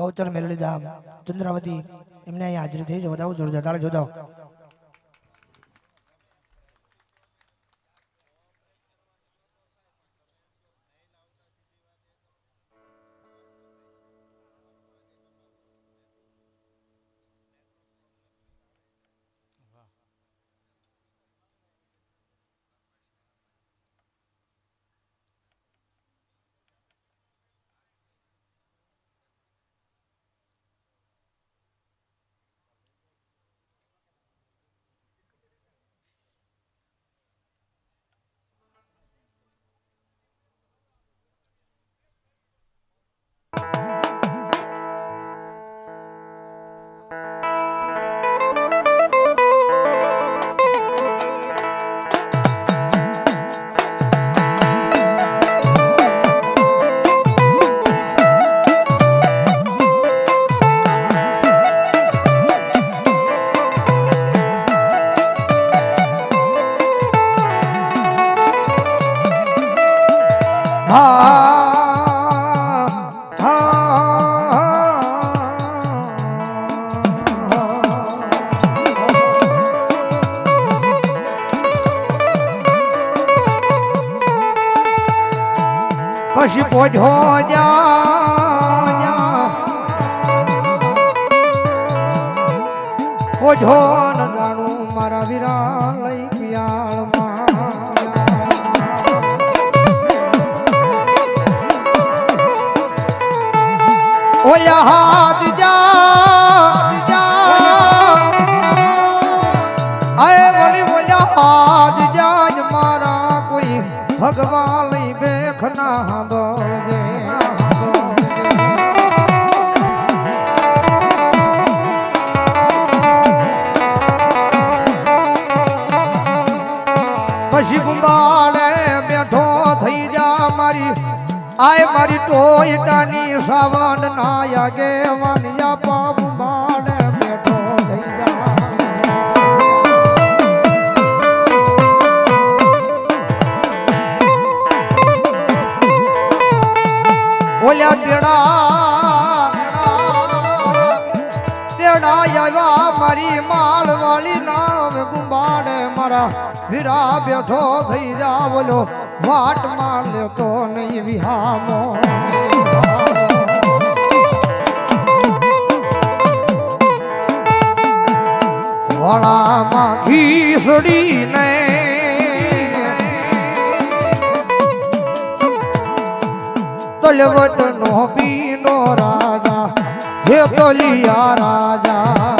બહુચર મેલડી ધામ ચંદ્રાવતી. એમને અહીંયા હાજરી થઈ છે. વધાવો જોરદાર તાળે જોતા પછી પોજો જા પહોંચો ન જાણું મારા વિરા લઈ પિયાળમાં ઓલા હાથ જા હાથ જા મારા કોઈ ભગવાન પછી ગુંબાળે બેઠો થઈ મારી. આય મારી ટોયટાની સાવન નાયા આગે વાનિયા પાપ ઓલ્યા તેડા તેડા આવ્યા મારી માળ વાળી નાવ ગુંબાડે મારા વીરા બેઠો થઈ જા બોલો, વાટમાં લેતો નહીં વિહામો વળામાં ઘીસડી તલવટ નો પીનો રાજા હે તલિયા રાજા.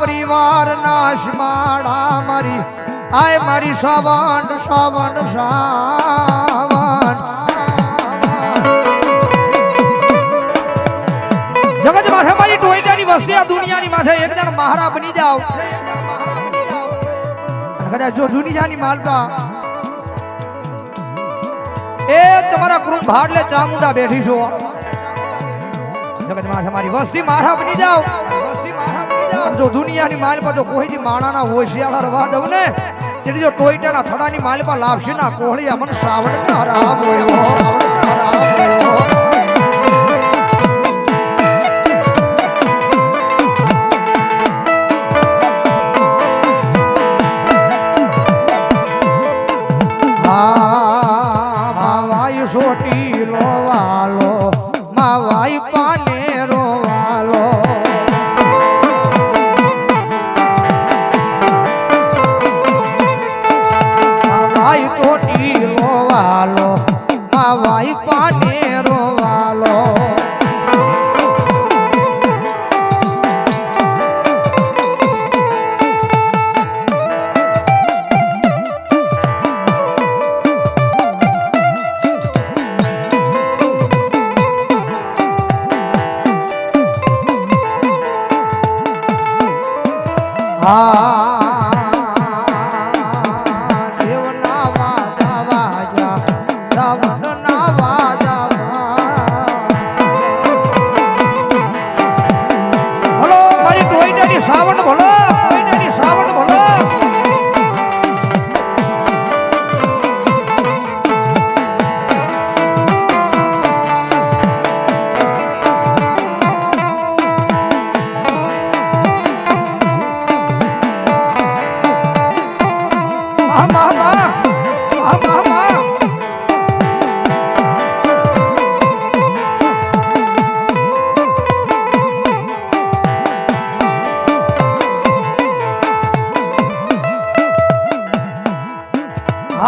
પરિવાર નાશ માળા મારી. આય મારી સાવણ સાવણ સાવણ જગત માથે મારી ટોઈટાની વસ્તી આ દુનિયાની માથે. એક જણ મહારા બની જાવ કદાચ જો દુનિયાની માલતા. એ તમારા કૃત ભાડલે ચામુંડા બેઠી છો. જગત માથે મારી વસ્તી મારા બની જાવ બની જો દુનિયાની માલપા તો કોઈથી માણાના હોશિયાર રવા દઉં ને તેથી જો ટોઈટાના થડાની માલપા લાવશે ના કોહળિયા, મને શ્રાવણ રામ હોય શ્રાવણ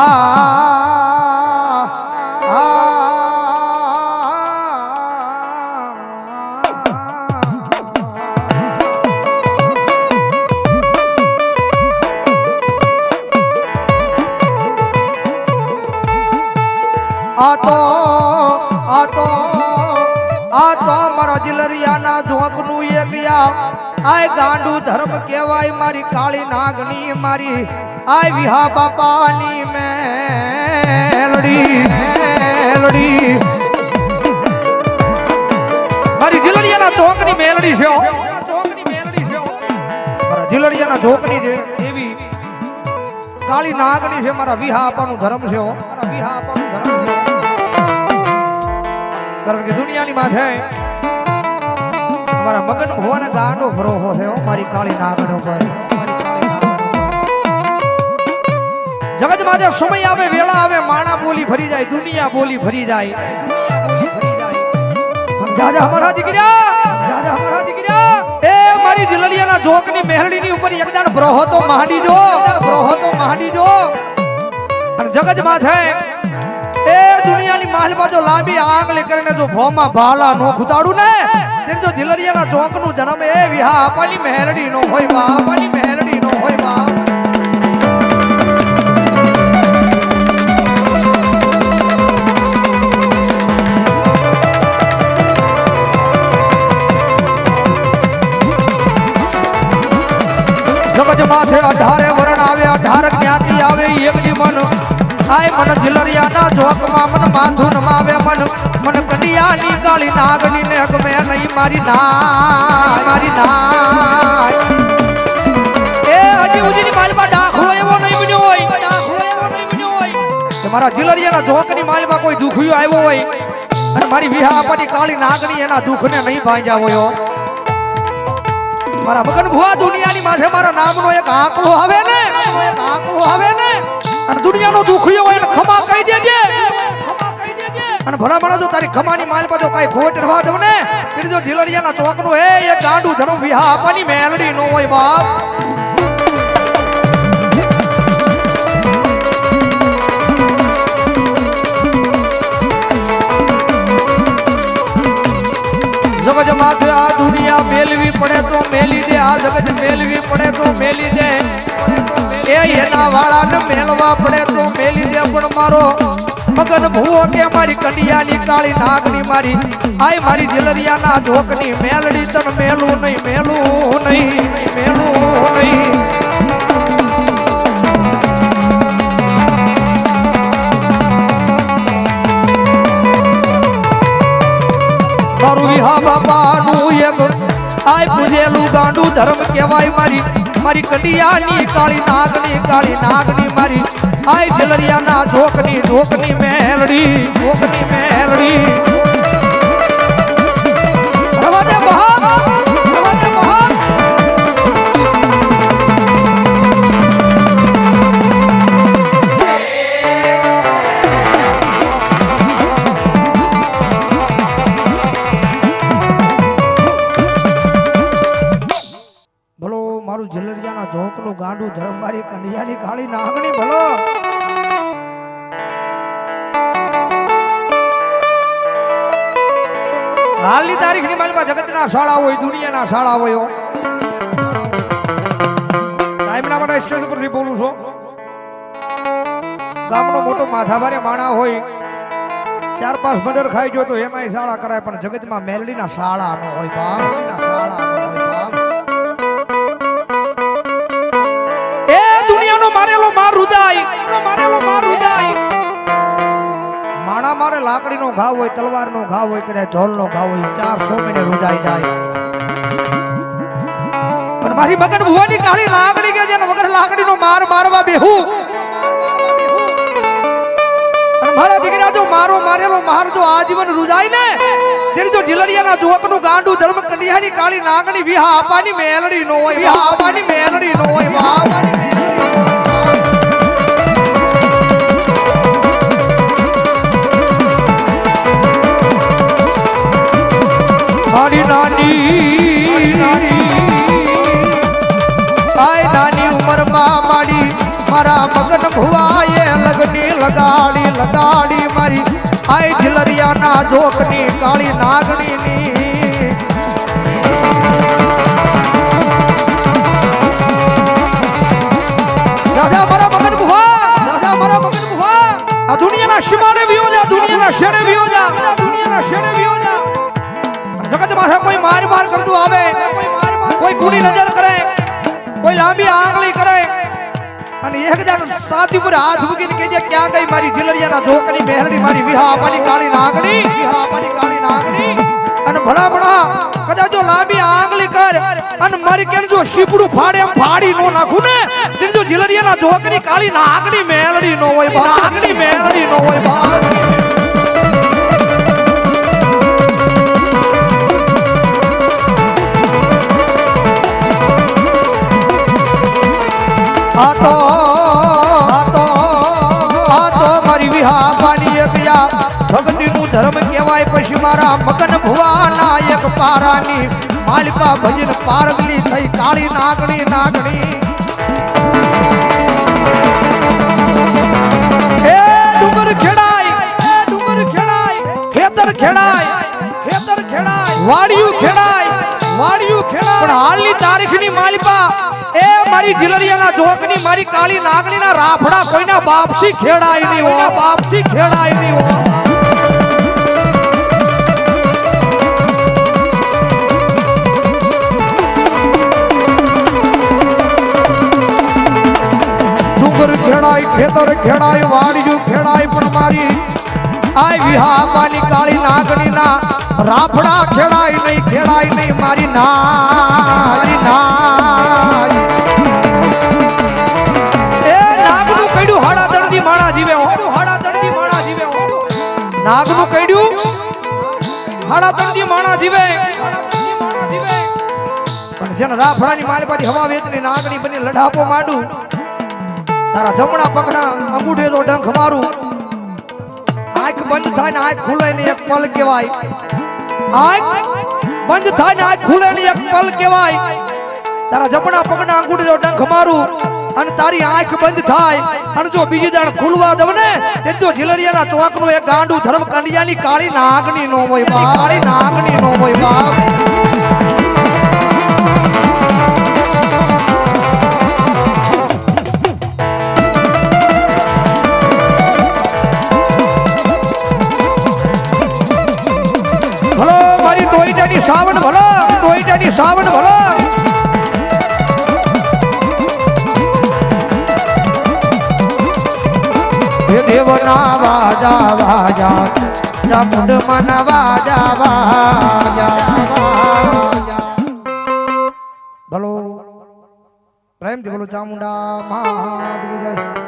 હા હા આ તો આ તો આ તો મારા જિલરિયાના જોગનું એક યા આય ગાંડુ ધર્મ કહેવાય મારી કાળી નાગની, મારી આય વિહા બાપાની મેલડી મેલડી મારી જીલડિયાના ચોકની મેલડી છે. ચોકની મેલડી છે. મારા જીલડિયાના ચોકની છે એવી કાળી નાગની છે, મારા વિહા આપવાનું ધર્મ છે. મારા વિહા આપવાનું ધર્મ છે કારણ કે દુનિયાની માથે અમારા મગન હોવાને ગાંડો ભરોહો છે મારી કાળી નાગણ ઉપર મારી. જગત માથે સમય આવે, વેળા આવે, માણા બોલી ભરી જાય, દુનિયા બોલી ભરી જાય જાજા અમારા દીકરા દાદા અમારા દીકરા એ મારી દિલડિયાના જોકની મેહરડીની ઉપર એક દાણ બ્રહો તો માંડી જો બ્રહો તો માંડી જો અને જગત માથે એ દુનિયાની માલમાં જો લાંબી આંગલી કરીને જો ભોમાં ભાલા નો ખુદાડું ને તેને જો દિલડિયાના ચોકનું જન્મ એ વિહા. આપવાની મેહરડી નો હોય બા આપવાની મેહરડી નો હોય બા. જગત માથે અઢારે વરણ આવે, અઢાર જ્ઞાતિ આવે, એક આય મન જિલરિયાના જોકમાં મન માથું નમાવે મન. મન કડિયાની કાળી નાગની ને ગમે નહીં મારી ના મારી ના એ હજી ઉજીની માલમાં દાખલો એવો નહીં બન્યો હોય. દાખલો એવો નહીં બન્યો હોય. કે મારા જિલરિયાના જોકની માલમાં કોઈ દુખિયો આવ્યો હોય. અને મારી વિહા આપવાની કાળી નાગણી એના દુઃખને નહીં ભાંજ્યા હોય. મારા મગન ભુવા દુનિયાની માથે મારા નામનો એક આંકડો આવે ને? એક આંકડો આવે ને? અને દુનિયાનો દુખિયો હોય એને ખમા કહી દેજે. અને ભલા માણસ જો તારી ખમાની માલ પાછો કઈ ખોટ રવા દઉં ને એટલે જો ઢીલડિયાના ચોકનું હે એ ગાંડું ધરું વિહા આપવાની મેલડી નો હોય બાપ. જગજ માથે આ દુનિયા મેલવી પડે તો મેલી દે જગત મેલવી પડે તો મેલી દે. એ એના વાળાને મેલવા પડે તો મેલી દે પણ મારો. મગન ભૂવો કે મારી કંડિયાની કાળી નાગની મારી. આય મારી જિલરિયાના જોકની મેલડી તન મેલું નહીં મેલું નહીં, મેલું ગાંડું ધર્મ કહેવાય મારી. મારી કડિયાની કાળી નાગની કાળી નાગની મારી. આય જલરિયાના જોકની ઢોકની મેલડી જોકની મેલડી. હાલની તારીખની માલમાં જગતના શાળા હોય, દુનિયાના શાળા હોય હો. માટે સ્ટેજ પરથી બોલું છું ગામનો મોટો માથાભારે માણા હોય, ચાર પાંચ મર્ડર ખાઈ ગયો તો એમાંય શાળા કરાય, પણ જગતમાં મેલડીના શાળા ન હોય બાપ શાળા ન હોય લાકડીનો ઘાવ હોય, તલવારનો ઘાવ હોય, કદાચ ઢોલનો ઘાવ હોય ચારસો મહિને રૂજાઈ જાય. પણ મારી મગન ભુવાની કાળી લાકડી કે જેને વગર લાકડીનો માર મારવા બેહું? મારા દીકરા જો મારો મારેલો માર જો આજીવન રૂજાય ને, તેની જો જિલડિયાના જોકનું ગાંડું ધર્મ કન્યાની કાળી નાગણી વિહા આપવાની મેલડી નો હોય વિહા આપવાની મેલડી નો હોય. વાહ મારી નાની. આય નાની ઉંમરમાં મારી, મારા મગન ભુવાએ લગની લગાડી લગાડી મારી. આય જિલરિયાના જોકની કાળી નાગણીની. કરતું આવે, કોઈ કુની નજર કરે, કોઈ લાંબી આંગળી કરે. અને એક જણ સાથી પર હાથ મૂકીને કહેજે, ક્યાં ગઈ મારી દિલરિયાના જોકની બહેરણી મારી વિહા આપવાની કાળી નાગણી? વિહા આપવાની કાળી નાગણી. અને ભલા ભણા કદાચ જો લાંબી આંગળી કર, અને મારી કેણ જો શીપડું ફાડે એમ ફાડી નો નાખું ને? જો દિલરિયાના જોકની કાળી નાગણી મેલડી નો હોય નાગણી મેલડી નો હોય બા મગન ભુવાના એક પારાની માલિકા ભજન પારગલી થઈ કાળી નાગણી નાગણી. ખેતર ખેડાય ખેતર ખેડાય. વાડિયું ખેડાય વાડિયું ખેડાય. પણ હાલની તારીખની માલિપા એ મારી જિલરિયાના જોકની મારી કાળી નાગણીના રાફડા કોઈના બાપથી ખેડાય નહીં હો. બાપથી ખેડાય નહીં હો. ખેડાય ખેતર ખેડાય વાડિયું ખેડાય પણ મારી. આય વિહામાની કાળી નાગણીના રાફડા ખેડાય નહીં ખેડાય નહીં મારી ના મારી ના એ નાગનું કઈડું હાડા દળદી માણા જીવે હો. હાડા દળદી માણા જીવે નાગનું કઈડું હાડા દળદી માળા જીવે. હાડા જેને રાફડાની માલિપાથી હવા વેતની નાગણી બની, લડાપો માંડું. તારા જમણા પગના અંગૂઠે તો ડંખ મારું. આંખ બંધ થાય ને આંખ ખુલે ને એક પલ કહેવાય. આંખ બંધ થાય ને આંખ ખુલે ને એક પલ કહેવાય. તારા જમણા પગના અંગૂઠે તો ડંખ મારું અને તારી આંખ બંધ થાય. અને જો બીજી દાણ ખુલવા દઉં ને તે જો જિલરિયાના ચોકનું એક ગાંડું ધર્મ કંડિયાની કાળી નાગણી નો હોય કાળી નાગણી નો હોય બાપ. સાવન ભલો હે દેવના વાજા વાજા ચામુંડ મન વાજા વાજા ભલો, પ્રેમથી બોલો, ચામુંડા મહાદેવ